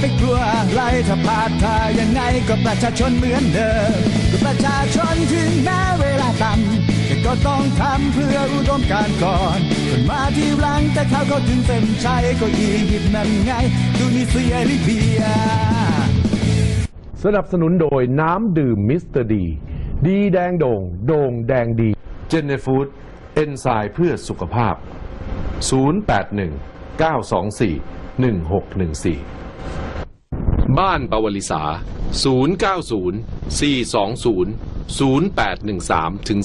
ไปกลัวอะไรถ้าพลาดท่ายังไงก็ประชาชนเหมือนเดิมก็ประชาชนถึงแม้เวลาต่ำแต่ก็ต้องทำเพื่ออุดมการณ์ก่อน คนมาที่หลังแต่เขาก็ถึงเส้นชัยก็อียิปต์นั่นไงดูนิเซียลิเบีย สนับสนุนโดยน้ำดื่มมิสเตอร์ดี ดีแดงโด่ง โด่งแดงดี เจนเนฟูดเอนไซม์เพื่อสุขภาพ 081 924 1614 บ้านปวลิสา 090 420 0813ถึง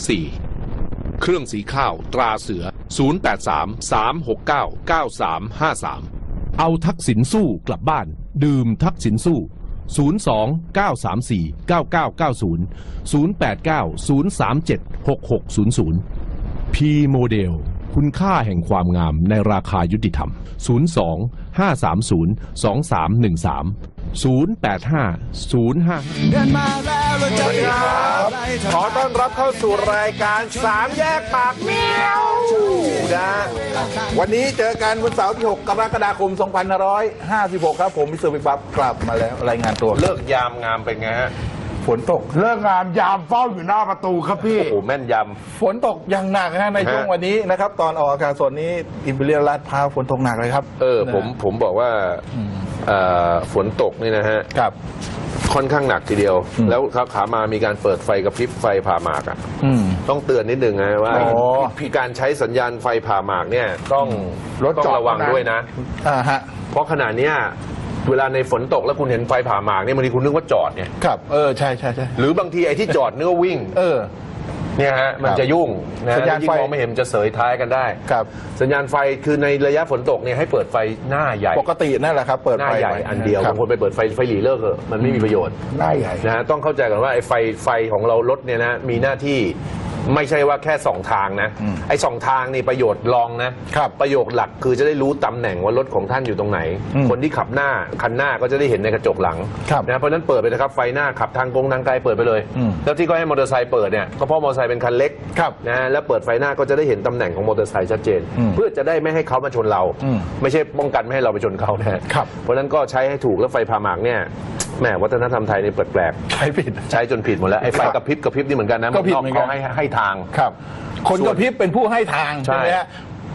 4เครื่องสีข้าวตราเสือ 083 369 9353 เอาทักษิณสู้กลับบ้าน ดื่มทักษิณสู้ 02 934 9990 089 037 6600 P โมเดลคุณค่าแห่งความงามในราคายุติธรรม 02 530 2313 085 05เดินมาแล้วเราจะไปกลัวอะไรถ้าขอต้อนรับเข้าสู่รายการสามแยกปากเมียวนะวันนี้เจอกันวันเสาร์ที่ 6 กรกฎาคม 2556 ครับ ผมมิสเตอร์บิ๊กบับกลับมาแล้วรายงานตัว เลิกยามงามเป็นไงฮะ ฝนตก เลิกงามยามเฝ้าอยู่หน้าประตูครับพี่ โอ้โหแม่นย ฝนตกอย่างหนักนะฮะในช่วงฮะวันนี้นะครับ ตอนออกอากาศสดนี้อิมพีเรียลลาดพร้าวฝนตกหนักเลยครับำเออผมผมบอกว่าเอ่อฝนตกนี่นะฮะ ครับ ค่อนข้างหนักทีเดียวอืมแล้วขาขามามีการเปิดไฟกระพริบไฟผ่าหมากอะอืม ต้องเตือนนิดนึงนะว่าอ๋อการใช้สัญญาณไฟผ่าหมากเนี่ยต้องรถต้อจอดงระวังเท่านั้น ด้วยนะ อ่าฮะ เพราะขณะเนี้ย เวลาในฝนตกแล้วคุณเห็นไฟผ่าหมากเนี่ยบางทีคุณนึกว่าจอดเนี่ยครับ เออ ใช่ใช่ใช่หรือบางทีไอ้ที่จอดนึกว่าวิ่ง เออ เนี่ยฮะมันจะยุ่งนะสัญญาณยิ่งไฟมองไม่เห็นมันจะเสยท้ายกันได้ครับ สัญญาณไฟคือในระยะฝนตกเนี่ยให้เปิดไฟหน้าใหญ่ ปกตินั่นแหละครับ เปิดหน้าไฟใหญ่ไว้อันเดียวครับบางคนไปเปิดไฟไฟหลีเลิกเถอะมันไม่มีประโยชน์หน้าใหญ่นะฮะต้องเข้าใจก่อนว่าไอ้ไฟไฟของเรารถเนี่ยนะมีหน้าที่ ไม่ใช่ว่าแค่สองทางนะอืมไอ้สองทางนี่ประโยชน์รองนะครับประโยชน์หลักคือจะได้รู้ตำแหน่งว่ารถของท่านอยู่ตรงไหน อืมคนที่ขับหน้าคันหน้าก็จะได้เห็นในกระจกหลังครับนะเพราะฉะนั้นเปิดไปนะครับไฟหน้าขับทางกงทางไกลเปิดไปเลย อืม แล้วที่ก็ให้มอเตอร์ไซค์เปิดเนี่ยก็เพราะมอเตอร์ไซค์เป็นคันเล็ก ครับ นะฮะแล้วเปิดไฟหน้าก็จะได้เห็นตำแหน่งของมอเตอร์ไซค์ชัดเจน อืมเพื่อจะได้ไม่ให้เขามาชนเรา อืมไม่ใช่ป้องกันไม่ให้เราไปชนเขานะฮะครับเพราะฉะนั้นก็ใช้ให้ถูกแล้วไฟผ่าหมากเนี่ย แหมวัฒนธรรมไทยนี่แปลกใช้ผิด ๆใช้จนผิดหมดแล้วไอ้ไฟกระพริบกระพริบนี่เหมือนกันนะก็ผิดนอกเหมือนกัน เขาให้ให้ทาง ครับคนกระพริบเป็นผู้ให้ทางใช่ไหมฮะ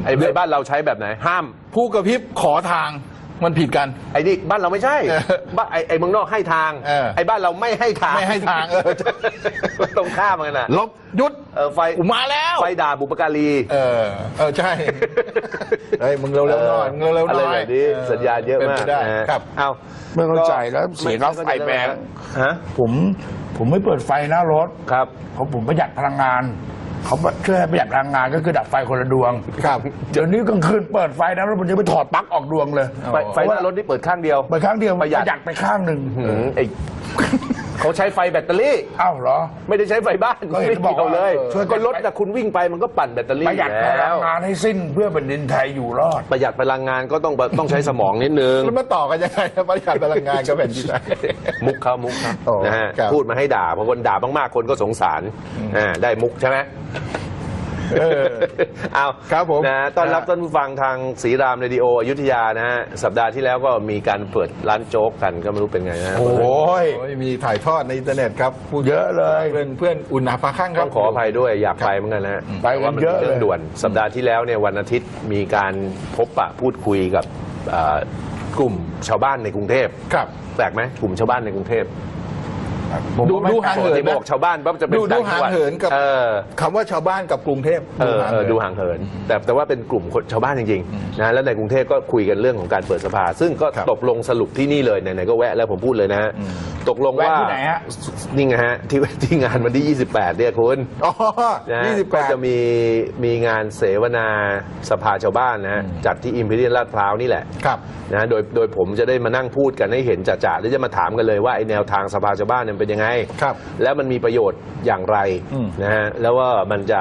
ไอ้ไอ้บ้านเราใช้แบบไหน ห้าม ผู้กระพริบขอทาง มันผิดกัน ไอ้นี่บ้านเราไม่ใช่เออบ้านไอ้ไอ้เมืองนอกให้ทางเออไอ้บ้านเราไม่ให้ทางไม่ให้ทางเออ ตรงข้ามกันนะลบหยุดเออไฟกูมาแล้ว ไฟด่าบุปการี เออ เออ ใช่ เฮ้ย มึงเร็วๆหน่อยมึงเร็วๆหน่อยอะไรแบบนี้สัญญาณเยอะมากป็นไปได้นะฮะครับ เอาไม่เข้าใจแล้วเสียค่าไฟแพง ฮะผมผมไม่เปิดไฟหน้ารถ ครับ เพราะผมประหยัดพลังงาน เขาช่วยให้ประหยัดพลังงานก็คือดับไฟคนละดวง ครับเดี๋ยวนี้กลางคืนเปิดไฟนะแล้วผมจะไปถอดปลั๊กออกดวงเลยไฟไฟหน้ารถนี่เปิดข้างเดียวไปครั้งเดียวประหยัดไปข้างหนึ่งหืมไอ้ เขาใช้ไฟแบตเตอรี่ อ้าวเหรอ ไม่ได้ใช้ไฟบ้านก็เห็นไม่บอกเกี่ยวว่าเลยเออช่วยกัน ก็รถแต่คุณวิ่งไปมันก็ปั่นแบตเตอรี่ประหยัดพแล้ลังวงานให้สิ้นเพื่อแผ่นดินไทยอยู่รอด ประหยัดพลังงานก็ต้องต้องใช้สมองนิดนึง แล้วมาต่อกันยังไงนะประหยัดพลังงานกับแผ่นดินไทย มุกเขามุกเขาอ๋อนะฮะครับ พูดมาให้ด่าเพราะคนด่ามากๆคนก็สงสารอ่าได้มุกใช่ไหม เออเอาครับผมนะต้อนรับท่านผู้ฟังทางศรีรามเรดิโออยุธยานะฮะสัปดาห์ที่แล้วก็มีการเปิดร้านโจ๊กกันก็ไม่รู้เป็นไงนะโอ้ยมีถ่ายทอดในอินเทอร์เน็ตครับพูดเยอะเลย เพื่อนเพื่อนอุ่นหนาฟ้าข้างครัต้บ องขออภัยด้วยอยากไปเหมือนกันนะฮะไปกันแต่ว่ามัเยอะป็นเรื่องเลยด่วนสัปดาห์ที่แล้วเนี่ยวันอาทิตย์มีการพบปะพูดคุยกับอ่ากลุ่มชาวบ้านในกรุงเทพครับ แปลกไหมกลุ่มชาวบ้านในกรุงเทพ ผมดูก็ไม่ดูห่างปกเหินตินะ บอกชาวบ้านปั๊บจะเป็นดูดูต่จังหวัดห่างเหินกับเออ คำว่าชาวบ้านกับกรุงเทพเออเออดูห่างเหิน แต่แต่ว่าเป็นกลุ่มคนชาวบ้านจริงๆนะแล้วในกรุงเทพก็คุยกันเรื่องของการเปิดสภา ซึ่งก็ครับตกลงสรุปที่นี่เลยไหนๆก็แวะแล้วผมพูดเลยนะฮะ ตกลงว่าแวะที่ไหนฮะ นี่ไงฮะที่ที่งานวันที่ 28 เนี่ยคุณอ๋อนะฮะยี่สิบแปก็ด จะมีมีงานเสวนาสภาชาวบ้านนะฮะจัดที่อิมพีเรียลลาดพร้าวนี่แหละ ครับ นะฮะโดยโดยผมจะได้มานั่งพูดกันให้เห็นจ่าๆแล้วจะมาถามกันเลยว่าไอแนวทางสภาชาวบ้านเนี่ยเป็นยังไง ครับแล้วมันมีประโยชน์อย่างไรอืม นะฮะแล้วว่ามันจะ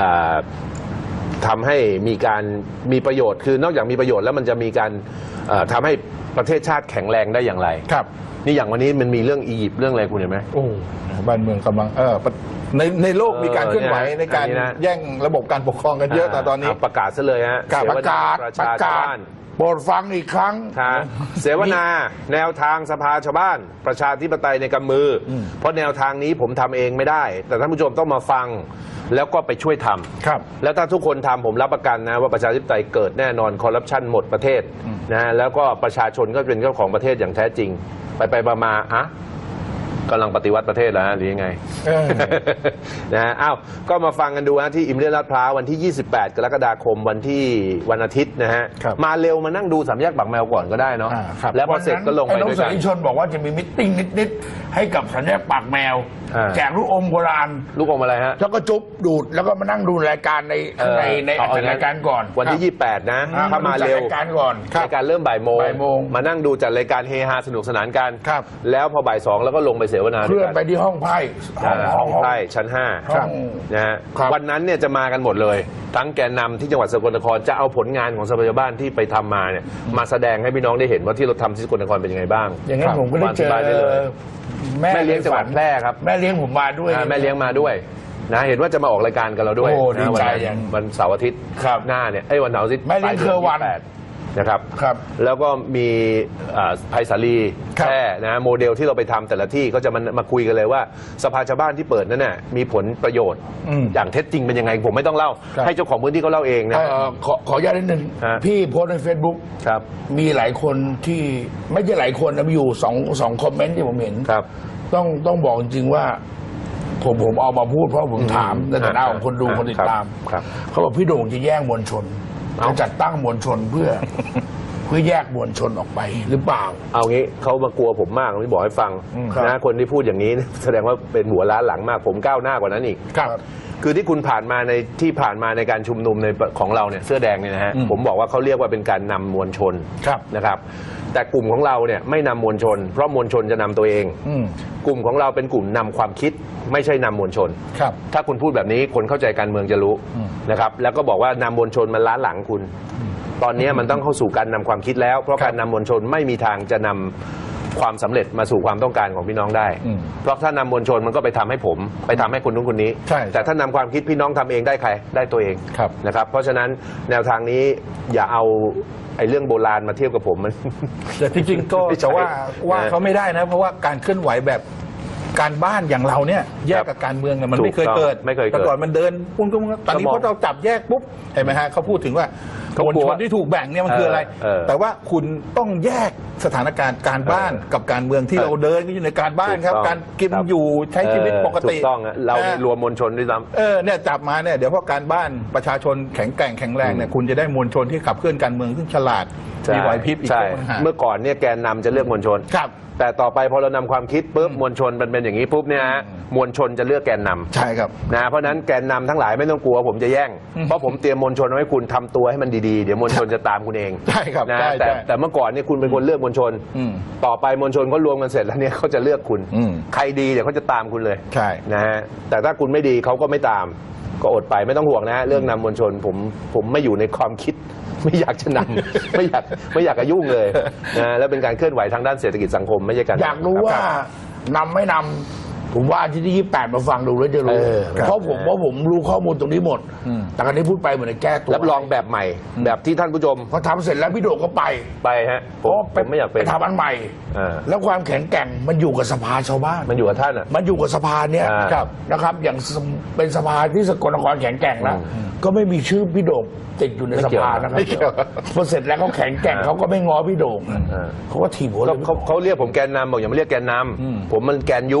อ่าทำให้มีการมีประโยชน์คือนอกจากมีประโยชน์แล้วมันจะมีการเอ่อทำให้ประเทศชาติแข็งแรงได้อย่างไร ครับ นี่อย่างวันนี้มันมีเรื่องอียิปต์เรื่องอะไรคุณเห็นไหม โอ้บ้านเมืองกำลังเออในในโลกมีการเคลื่อนไหวเออเนี่ยในการอันนี้นะ แย่งระบบการปกครองกันเยอะแต่ตอนนี้าประกาศซะเลยฮะครับเสปวระนกาศประประชาชาวกาศบ้านโปรดฟังอีกครั้งค่ะเสวนาแนวทางสภาชาวบ้าน ประชาธิปไตยในกำมืออเพราะแนวทางนี้ผมทำเองไม่ได้ แต่ท่านผู้ชมต้องมาฟังแล้วก็ไปช่วยทำ ครับ แล้วถ้าทุกคนทำผมรับประกันนะ ว่าประชาธิปไตยเกิดแน่นอนคอร์รัปชันหมดประเทศนะฮะแล้วก็ประชาชนก็เป็นเจ้าของประเทศอย่างแท้จริง ไปไปมามาๆอะ กำลังปฏิวัติประเทศแล้วฮะหรือยังไงเออนะฮะอ้าวก็มาฟังกันดูนะที่อิมเรียลลาดพร้าววันที่ 28 กรกฎาคมวันที่วันอาทิตย์นะฮะ ครับ มาเร็วมานั่งดูสามแยกปากแมวก่อนก็ได้เนาะ อ่าครับแล้วพอเสร็จก็ลงไปไอ้น้องด้วยเสกันรีชนบอกว่าจะมีมิทติ้งนิด ๆ ให้กับสัญญาปากแมว อ่า แจกลูกอมโบราณ ลูกอมอะไรฮะ แล้วก็จุ๊บดูดแล้วก็มานั่งดูรายการในข้างในในเออรายการก่อนวันที่ 28 นะอ่ถ้ามาเร็วดูจัดรายการก่อน รายการเริ่มบ่ายโมงบ่ายโมงมานั่งดูจัดรายการเฮฮาสนุกสนานกัน ครับ แล้วพอบ่ายสองแล้วก็ลงไปเสวนาเคลื่อนไปด้วยกัที่ห้องไพ่ห้องอ่าห้ห้อองงไพ่ชั้นห้าครับ นะฮะครับวันนั้นเนี่ยจะมากันหมดเลย ทั้งแกนนำที่จังหวัดสกลนครจะเอาผลงานของสภาบ้านที่ไปทำมาเนี่ยมาแสดงให้พี่น้องได้เห็นว่าที่เราทำที่สกลนครเป็นยังไงบ้าง อย่างนั้นผมก็ได้เจอวันสบายได้เลยแม่แม่เลี้ยงจังหวัดแพร่ครับ แม่เลี้ยงผมมาด้วยอ่าแม่เลี้ยงมาด้วยนะเห็นว่าจะมาออกรายการกับเราด้วยโอ้นะดีใจวันนั้นอย่างวันเสาร์อาทิตย์ครับหน้าเนี่ยไอ้ยวันเสาร์อาทิตย์แม่เลี้ยงเครือวัน ปลายดื28 นะครับ ครับแล้วก็มีอ่าไพศาลีครับแค่นะโมเดลที่เราไปทำแต่ละที่ก็จะมามาคุยกันเลยว่า สภาชาวบ้านที่เปิดนั้นน่ะมีผลประโยชน์อืมอย่างเท็จจริงเป็นยังไงผมไม่ต้องเล่า ครับ ให้เจ้าของพื้นที่เขาเล่าเองนะ เอ่อขอขออนุญาตนิดนึง ฮะ พี่โพสต์ใน Facebook ครับมีหลายคนที่ไม่ใช่หลายคนนะมีอยู่สองสองคอมเมนต์ที่ผมเห็น ครับ ต้องต้องบอกจริงๆว่า ผมผมเอามาพูดเพราะผมถามในฐานะของคนดูครับคนติดตามครับ เขาบอกพี่โด่งจะแย่งมวลชน เราจัดตั้งมวลชนเพื่อ เพื่อแยกมวลชนออกไปหรือเปล่า เอางี้เขามากลัวผมมากที่บอกให้ฟังครับ นะคนที่พูดอย่างนี้ แสดงว่าเป็นหัวล้านหลังมากผมก้าวหน้ากว่านั้นอีก ครับ คือที่คุณผ่านมาในที่ผ่านมาในการชุมนุมในของเราเนี่ยเสื้อแดงเนี่ยนะฮะอืม ผมบอกว่าเขาเรียกว่าเป็นการนำมวลชนครับ นะครับ แต่กลุ่มของเราเนี่ยไม่นำมวลชน เพราะมวลชนจะนำตัวเอง อืมกลุ่มของเราเป็นกลุ่มนำความคิดไม่ใช่นำมวลชน ครับ ถ้าคุณพูดแบบนี้คนเข้าใจการเมืองจะรู้อืมนะครับ แล้วก็บอกว่านำมวลชนมันล้าหลังคุณ ตอนนี้มันต้องเข้าสู่การนำความคิดแล้ว เพราะครับการนำมวลชนไม่มีทางจะนำความสำเร็จมาสู่ความต้องการของพี่น้องได้อืมเพราะถ้านำมวลชนมันก็ไปทำให้ผม ไปทำให้คนนู้นคนนี้ใช่แต่ถ้านำความคิดพี่น้องทำเองได้ใครได้ตัวเองครับนะครับ เพราะฉะนั้นแนวทางนี้อย่าเอาไอ้เรื่องโบราณมาเทียบกับผมมันแต่จริงๆก็ไม่ใช่จะว่าว่านะเขาไม่ได้นะ เพราะว่าการเคลื่อนไหวแบบการบ้านอย่างเราเนี่ยแยกกับการเมืองเนี่ยมันถูกไม่เคยต้องเกิดไม่เคยเกิดแต่ก่อนมันเดินปุ้งก็ตอนนี้ก็มองพอเราจับแยกปุ๊บเห็นไหมฮะเขาพูดถึงว่า เขามวลกลัวชนที่ถูกแบ่งเนี่ยมันคืออะไร เออแต่ว่าคุณต้องแยกสถานการณ์การบ้านเออกับการเมืองที่เออเราเดินกันอยู่ในการบ้านครับถูกต้องการกินครับอยู่ใช้ชีวิตปกติเออถูกต้องอะเรานะรวมมวลชนด้วยซ้ำเออเนี่ยจับมาเนี่ยเดี๋ยวพอการบ้านประชาชนแข็งแกร่งแข็งแรงเนี่ยคุณจะได้มวลชนที่ขับเคลื่อนการเมืองซึ่งฉลาดมีไหวพริบอีกใช่ต่างหากเมื่อก่อนเนี่ยแกนนำจะเลือกมวลชนครับแต่ต่อไปพอเรานำความคิดปุ๊บมวลชนมันเป็นอย่างนี้ปุ๊บเนี่ยฮะมวลชนจะเลือกแกนนำใช่ครับนะเพราะฉะนั้นแกนนำทั้งหลายไม่ต้องกลัวผมจะแย่ง เพราะผมเตรียมมวลชนไว้ให้คุณทำตัวให้มันดีๆ เดี๋ยวมวลชนจะตามคุณเองใช่ครับนะใช่แต่ใช่แต่เมื่อก่อนเนี่ยคุณเป็นคนเลือกมวลชน อืมต่อไปมวลชนเขารวมกันเสร็จแล้วเนี่ยเขาจะเลือกคุณ อืม ใครดีเดี๋ยวเขาจะตามคุณเลยใช่ นะฮะแต่ถ้าคุณไม่ดีเขาก็ไม่ตาม ก็อดไปไม่ต้องห่วงนะฮะเรื่องนำมวลชนผมผมไม่อยู่ในความคิด ไม่อยากจะนำ ไม่อยากไม่อยากจะยุ่งเลยนะแล้วเป็นการเคลื่อนไหวทางด้านเศรษฐกิจสังคมไม่ใช่การอยากรู้ว่านำไม่นำ ผมว่าอาที่ที่ยี่แปดมาฟังดูแล้วจะรู้ เออเพราะผมเพราะผมรู้ข้อมูลตรงนี้หมด อืม แต่การที่พูดไปเหมือนจะแก้ตัวรับรองแบบใหม่ แบบที่ท่านผู้ชมพอทำเสร็จแล้วพี่โด่งก็ไปไปฮะผเพมราะผมไม่อยากเป็น ไปทำอันใหม่อ่าแล้วความแข็งแกร่งมันอยู่กับสภาชาวบ้าน มันอยู่กับท่านอะ มันอยู่กับสภาเนี่ยอ่าครับนะครับ อย่างสมเป็นสภาที่สกลนครแข็งแกร่งแล้วอืมก็ไม่มีชื่อพี่โด่งติดอยู่ในไม่สเกี่ยวภานะครับไม่เกี่ยวพอเสร็จแล้วเขาแข็งแกร่งอ่าเขาก็ไม่ง้อพี่โด่งอ่าเขาก็ถีบหัวเลก็ยเขาเขาเรียกผมแกนนำบอกอย่ามาเรียกแกนนอืมำผมมันแกนยุ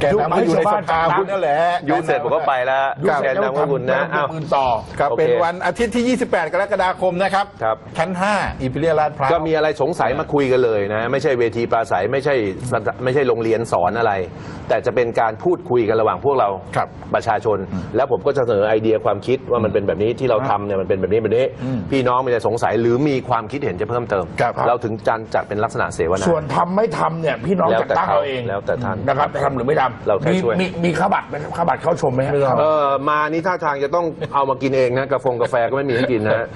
แกนำก็อยู่ในสภาคุณนั่นแหละยุเสร็จผมก็ไปแล้วยุเสแกร็จนแล้วนำก็คุณนะทำอ้าวปืนต่อครับโอเคเป็นวันอาทิตย์ที่ 28 กรกฎาคมนะครับครับชั้น 5 อิมพีเรียลลาดพร้าวก็มีอะไรสงสัยมาคุยกันเลยนะ ไม่ใช่เวทีปราศัยไม่ใช่สถไม่ใช่โรงเรียนสอนอะไร แต่จะเป็นการพูดคุยกันระหว่างพวกเราครับประชาชน แล้วผมก็จะเสนอไอเดียความคิดว่ามันเป็นแบบนี้ที่เราทำเนี่ยมันเป็นแบบนี้แบบนี้อืมพี่น้องมีอะไรสงสัยหรือมีความคิดเห็นจะเพิ่มเติมครับเราถึงจันจัดเป็นลักษณะเสวนาส่วนทำไม่ทำเนี่ยพี่น้องแล้วจัดแต่ตั้งเขาเอาเองแล้วแต่ท่านนะครับจะทำหรือไม่ทครับเราแค่มีช่วย มีมีข้าวบัตรไหมครับข้าวบัตรเข้าชมไหมครับเออมานี่ท่าทางจะต้องเอามากินเองนะกาแฟกาแฟก็ไม่มีให้กินนะฮะ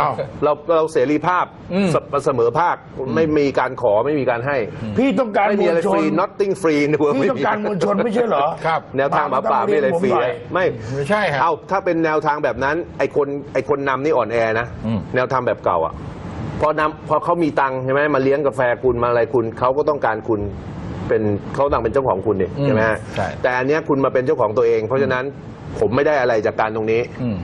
อ้าวเราเราเสรีภาพเสเสมอภาคไม่มีการขอไม่มีการให้ พี่ต้องการไม่มมีวอะไรลชฟนรี nothing free ในเวิร์พี่ต้องการมวลชนไม่ใช่เหรอครับแนวทางหมาป่าไม่อะไรฟรีต้องเยนอะผมหน่อยไม่ไม่ใช่ครับเอาถ้าเป็นแนวทางแบบนั้น ไอคนไอคนนำนี่อ่อนแอนะ อืม แนวทางแบบเก่าอะพอนำพอเขามีตังค์ใช่ไหมมาเลี้ยงกาแฟคุณมาอะไรคุณเขาก็ต้องการคุณ เป็นเขาต้องเป็นเจ้าของคุณนี่ใช่ไหมฮะใช่ แต่อันเนี้ยคุณมาเป็นเจ้าของตัวเอง เพราะฉะนั้นผมไม่ได้อะไรจากการตรงนี้ อืม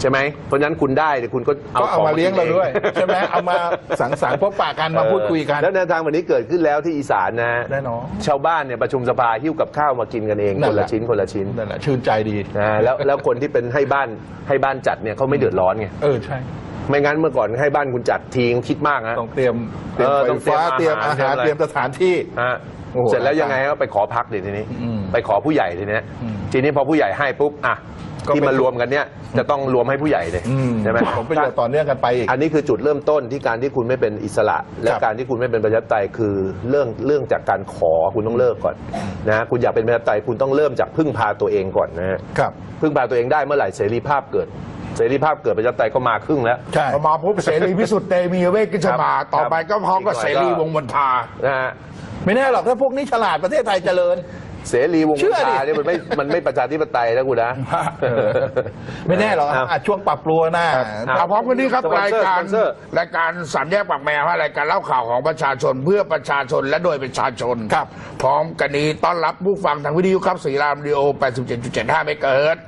ใช่ไหมเพราะฉะนั้นคุณได้แต่คุณก็เอาก็เอาของมาเลี้ยงเราด้วยกินองใช่ไหมเอามาสังสรรค์พบปะกันมาพูดคุยกัน แล้วแนวทางแบบนี้เกิดขึ้นแล้วที่อีสานนะแน่นอนชาวบ้านเนี่ยประชุมสภาหิ้วกับข้าวมากินกันเองนั่คนนแหละ ละชิ้นคนละชิ้นนั่นแหละชื่นใจดีนะแล้วแล้วคนที่เป็นให้บ้านให้บ้านจัดเนี่ยเขาไม่เดือดร้อนไงเออใช่ ไม่งั้นเมื่อก่อนให้บ้านคุณจัดทีงคิดมากนะ ต้องเตรียมเตรียมเออไฟต้องเตรียมฟ้าเตรียมอาอาหาหารรเตรียมสถานที่ ฮะ โอ้โหเสร็จแล้วยังไงก็ไปขอพักดิทีนี้ อืมไปขอผู้ใหญ่ทีนี้อืมทีนี้พอผู้ใหญ่ให้ปุ๊บอะก็ที่ไปมารวมกันเนี่ยจะต้องรวมให้ผู้ใหญ่เลยอืม ใช่ไหมผมประโยชน์ต่อเนื่องกันไปอีก อันนี้คือจุดเริ่มต้นที่การที่คุณไม่เป็นอิสระ และครับการที่คุณไม่เป็นประชาธิปไตยคือเรื่องเรื่องจากการขอคุณต้องเลิกก่อนนะคุณอยากเป็นประชาธิปไตยคุณต้องเริ่มจากพึ่งพาตัวเองก่อนนะฮะครับ พึ่งพาตัวเองได้เมื่อไหร่เสรีภาพเกิด เสรีภาพเกิดประชาธิปไตยก็มาครึ่งแล้ว ใช่พอมาพบเสรีพิสุทธิ์เตมีเวทกิจมาครับต่อไปก็พร้อมกับอีกหน่เสอยก็รีวงศ์มนทา นะฮะ ไม่แน่หรอกถ้าพวกนี้ฉลาดประเทศไทยเจริญ เสรีวงศ์เชื่อดิ ชาเนี่ยมันไม่มันไม่ประชาธิปไตยนะคุณนะเออไม่แน่หรอกอ้าวอะช่วงปรับปรัวหน้าเอาพร้อมกันนี้ครับสปอนรายเซอร์การสปอนเซอร์ รายการสามแยกปากแมวฮะรายการเล่าข่าวของประชาชนเพื่อประชาชนและโดยประชาชนครับพร้อมกันนี้ต้อนรับผู้ฟังทางวิทยุครับสีรามดีโอ 87.75 เมกะเฮิรตซ์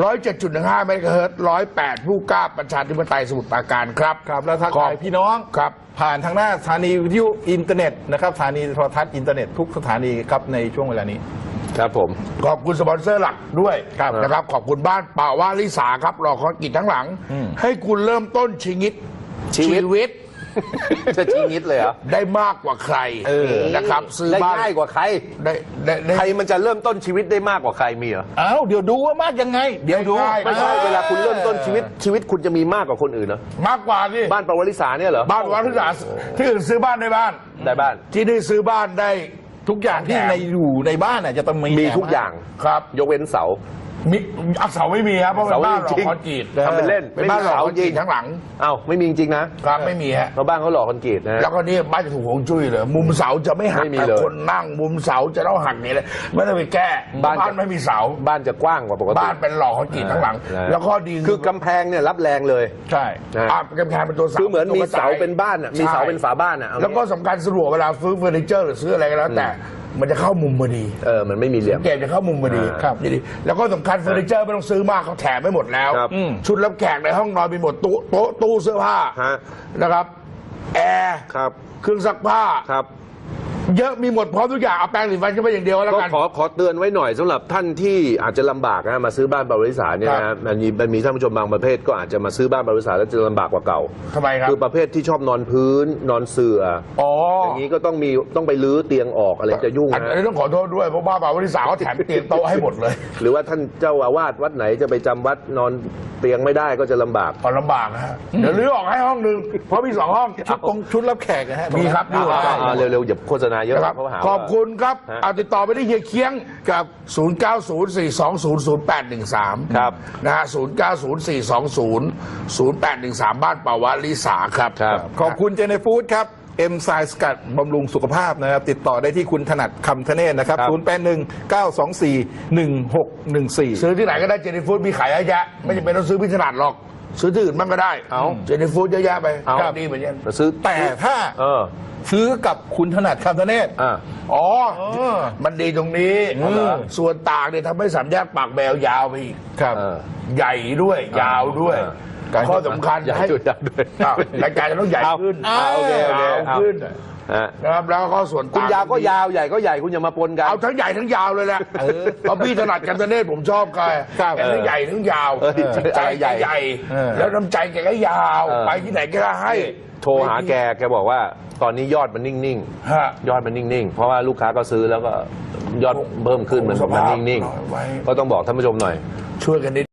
107.15 เมกะเฮิรตซ์108 ผู้กล้าประชาธิปไตยสมุทรปราการครับครับแล้วทักขอทาบยพี่น้อง ครับ ผ่านทางหน้าสถานีวิทยุอินเทอร์เน็ตนะครับสถานีโทรทัศน์อินเทอร์เน็ตทุกสถานีครับในช่วงเวลานี้ ครับผม ขอบคุณสปอนเซอร์หลักด้วยครับ นะครับ ขอบคุณบ้านป่าว่าลิสาครับรอคอนกิจทั้งหลัง อืมให้คุณเริ่มต้นชีวิตชีวิตวิต จะชี้นิดเลยเหรอได้มากกว่าใครนะครับ ซื้อได้บ้านง่ายกว่าใคร ได้ได้ได้ใครมันจะเริ่มต้นชีวิตได้มากกว่าใครมีเหรอ เอ้าเดี๋ยวดูว่ามากยังไง เดี๋ยวดูไม่ได้ไม่ใช่เวลาคุณเริ่มต้นชีวิตชีวิตคุณจะมีมากกว่าคนอื่นเหรอ มากกว่านี่บ้านประวัติศาสตร์เนี่ยเหรอ บ้านวัดทุกอย่างที่อื่นซื้อบ้านในบ้าน ได้บ้าน ที่นี่ซื้อบ้านได้ทุกอย่างที่ในอยู่ในบ้านน่ะจะต้องมีมีทุกอย่างครับ ยกเว้นเสา มีอักเสาไม่มีครับเพราะเป็นบ้านหลอเสาจริกงคอนกรีตทำเป็นเล่นเป็นบ้านหลอกคอนกรีตไม่มีเสาจริงทั้งหลังเอ้าไม่มีจริงๆนะครับไม่มีฮะเพราะบ้านเขาหล่อคอนกรีตนะแล้วก็นี่บ้านจะถูกหวงจุ้ยเลยมุมเสาจะไม่หักไม่มีแต่เลยคนนั่งมุมเสาจะต้องหักนี่เลยไม่ต้องไปแก้บ้านบ้านไม่มีเสาบ้านจะกว้างกว่าปกติบ้านเป็นหลอกคอนกรีตทั้งหลังนะแล้วก็ดีคือกำแพงเนี่ยรับแรงเลยใช่นะอ่ากำแพงเป็นตัวเสาคือเหมือนมีเสาตัวกระจยเป็นบ้านอะมีเสาใช่เป็นฝาบ้านอะเอาแล้วก็สำคัญสะดวกเวลาซื้อเฟอร์นิเจอร์หรือซื้ออะไรก็แล้วแต่ มันจะเข้ามุมพอดีเออมันไม่มีเหลี่ยม เกมจะเข้ามุมพอดีอ่าครับดีๆแล้วก็สำคัญเฟอร์นิเจอร์ไม่ต้องซื้อมากเขาแถมไม่หมดแล้ว ครับอืม ชุดรับแขกในห้องนอนมีหมดตู้โต๊ะตู้เสื้อผ้าฮะ นะครับแอร์ครับ เครื่องซักผ้าครับ เยอะมีหมดพร้อมทุกอย่างเอาแปรงสีฟันก็ไปอย่างเดียวแล้วก็กัน ขอขอเตือนไว้หน่อยสำหรับท่านที่อาจจะลำบากนะมาซื้อบ้านบริษัทเนี่ยครันะบ มันมีมันมีท่านผู้ชมบางประเภทก็อาจจะมาซื้อบ้านบริษัทแล้วจะลำบากกว่าเก่า ทำไมครับ คือประเภทที่ชอบนอนพื้นนอนเสื่ออ๋ออย่างนี้ก็ต้องมีต้องไปรื้อเตียงออกอะไรจะยุ่งอันนะนี้ต้องขอโทษด้วยเพราะว่าบ่าววันที่สามเขาแถมเตียงโต๊ะให้หมดเลย หรือว่าท่านเจ้าอาวาสวัดไหนจะไปจำวัดนอนเตียงไม่ได้ก็จะลำบาก พอลำบากนะฮะเดี๋ยวรื้อออกให้ห้องหนึ่งเพราะมีสองห้องชุดตรงชุดรับแขกนะฮะมีครับตงนั้นมีอ่าเร็วๆอย่าโฆษณาเยอะนะครับเขาหาขอบคุณครับฮะเอาติดต่อไปที่เฮียเคียงกับ 0904200813ครับนะฮะ0904200813 บ้านป่าวะลิสาครับ ครับ ขอบคุณเจเนฟูดครับ เอ็มไซสกัดบำรุงสุขภาพนะครับ ติดต่อได้ที่คุณถนัดคำทะเนศนะครับ ครับ 0 8 1 9 2 4 1 6 1 4 ซื้อที่ไหนก็ได้เจนิฟูดมีขายเยอะแยะไม่จำเป็นต้องซื้อพิจารณาหรอก ซื้อที่อื่นบ้างก็ได้เอาเจนิฟูดเยอะแยะไปเอาครับ ดีเหมือนกันมาซื้อแต่ถ้าเออ ซื้อกับคุณถนัดคำทะเนศอ่า อ๋อเออมันดีตรงนี้อ๋อเหรอ ส่วนต่างเนี่ยทำให้สามแยกปากแมวยาวไปอีก ครับ เออ ใหญ่ด้วยยาวด้วยการ ข้อสำคัญ ใหญ่ให้จุดใหญ่ด้วย อ้าวรายการจะต้องใหญ่ขึ้นอ่าโอเคโอเคยาวเอาขึ้นฮะ นะครับแล้วก็ส่วนคุณต่งยาวก็ยาวใหญ่ก็ใหญ่คุณอย่ามาปนกัน เอาทั้งใหญ่ทั้งยาวเลยแหละเพราะพี่ถนัดกันเนศผมชอบแกครับแกทั้งใหญ่ทั้งยาวเออจิตใจอะไรแกใหญ่ใหญ่ เออ แล้วน้ำใจแกก็ยาว เออ ไปที่ไหนแกก็ให้โทรหาแกแกบอกว่า ตอนนี้ยอดมันนิ่งฮะ ๆยอดมันนิ่งๆ เพราะว่าลูกค้าก็ซื้อแล้วก็ยอดเพิ่มขึ้นมันสมันภาพนิ่งน้อยไว้ ๆ ก็ต้องบอกท่านผู้ชมหน่อย ช่วยกันนิด